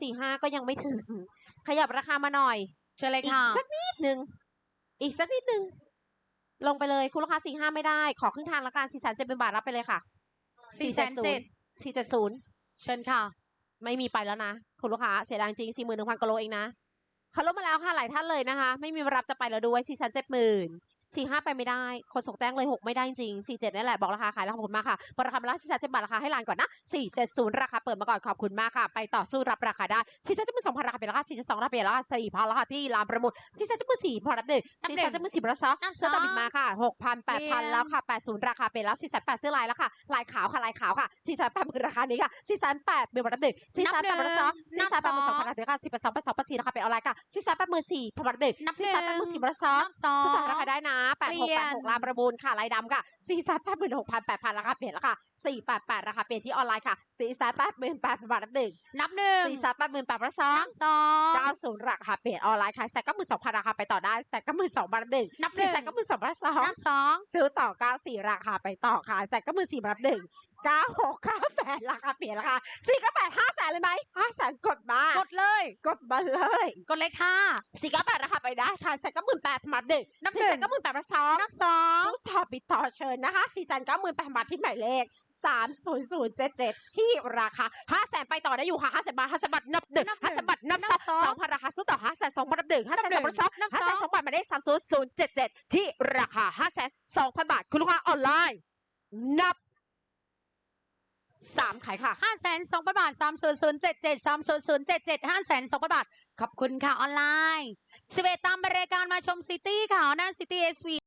สี่ห้าก็ยังไม่ถึง ขยับราคามาหน่อยเชิญเลยอีกค่ะสักนิดหนึ่งอีกสักนิดหนึ่งลงไปเลยคุณลูกค้าสี่ห้าไม่ได้ ขอครึ่งทางละกันสี่แสนเจ็ดเป็นบาทรับไปเลยค่ะสี่แสนเจ็ดสี่เจ็ดศูนย์เชิญค่ะ ไม่มีไปแล้วนะคุณลูกค้าเสียดายจริงสี่หมื่นหนึ่งพันกิโลเองนะเขาลดมาแล้วค่ะหลายท่านเลยนะคะ ไม่มีมารับจะไปแล้วด้วยสี่แสนเจ็ดหมื่น สี่ห้าไปไม่ได้ คนส่งแจ้งเลยหกไม่ได้จริงสี่เจ็ดนี่แหละบอกราคาขายแล้วขอบคุณมากค่ะบอกราคามาแล้วสี่แสนเจ็ดบาทราคาให้ลานก่อนนะสี่เจ็ดศูนย์ราคาเปิดมาก่อนขอบคุณมากค่ะ ไปต่อสู้รับราคาได้สี่แสนเจ็ดหมื่นสองพันราคาเป็นราคาสี่เจ็ดสองราคาเป็นราคาสี่พันราคาที่ลานประมูลสี่แสนเจ็ดหมื่นสี่พอรับหนึ่งนับสี่หนึ่แสงนเจ็ดหมื่นสี่ประซอนับสองเสื้อตัดบิดมาค่ะหกพันแปดพันเรียนแล้วค่ะแปดศูนย์ราคาเป็นแล้วสี่แสนแปดเสื้อลายแล้วค่ะลายขาวค่ะลายขาวค่ะสี่แสนแปดหมื่นราคานี้ค่ะสี่แสนแปดเป็นรับหนึ่งสี่แสนแปดประซอสี่แสนแปดหมื่นสองพันบาทค่ะสี่แปดสองแปดสองแปดสี่ราคาเป็นออนไลน์ค่ะสี่แสนแปดหมื่นสี่พันบาทเด็กนับสี่แสนแปดหมื่นสี่บาทซอนับสองสุดท้ายราคาได้นะแปดหกเปลี่แปยดนหกลานประมูลค่ะลายดำค่ะสี่แสนแปดหมื่นหกพันแปดพันราคาเปลี่ยนแล้วค่ะสี่แปดแปดราคาเปลี่ยนที่ออนไลน์ค่ะสี่แสนแปดหมื่นแปดพันบาทเด็กนับหนึ่งสี่แสนแปดหมื่นแปดบาทซอนับสองเก้าศูนย์ราคาเปลี่ยนออนไลน์ค่ะแสนก็หมื่นสองพันราคาไปต่อได้แสนก็หมื่นสองบาทเด็กนับหสี่นึ่งแสนก็หมื่นสองบาทสองนับสองซื้อต่อเก้าสี่ราคาไปต่อค่ะแสนก็หมื่นสี่บาทหนึ่งเก้าหกเก้าแปดราคาเปลี่ยนราคาสี่ก็แปดห้าแสน เลยไหมห้าแสนกดมากดเลย กดมาเลยกดเลยค่ะสี่ก็แปดราคาไปได้ค่ะแสนก็หมื่นแปดพันบาทหนึ่งนับสี่หนึ่แสงนก็หมื่นแปดพันสองนับสองสู้ต่อปิดต่อเชิญนะคะสี่แสนเก้าหมื่นแปดพันบาทที่หมายเลขสามศูนย์ศูนย์เจ็ดเจ็ดที่ราคาห้าแสนไปต่อได้อยู่ค่ะห้าแสนบาทห้าแสนบาทนับหนึ่งนับหนึ่งห้าแสนบาทนับนัสบสอองงสองพันราคาสู้ต่อห้าแสนสองพันนับหนึ่งห้าแสนสองพันสองนับห้าสแสอนงสองบาทหมายเลขสามศูนย์ศูนย์เจ็ดเจ็ดที่ราคาห้าแสนสองพันบาทคุณลูกค้าออนไลน์นับ สามขายค่ะห้าแสนสองพันบาทสามศูนย์ศูนย์เจ็ดเจ็ดสามศูนย์ศูนย์เจ็ดเจ็ดห้าแสนสองพันบาท ขอบคุณค่ะ ออนไลน์สิเอ็ดตามบริการมาชมซิตี้ค่ะหน้าซิตี้เอสวี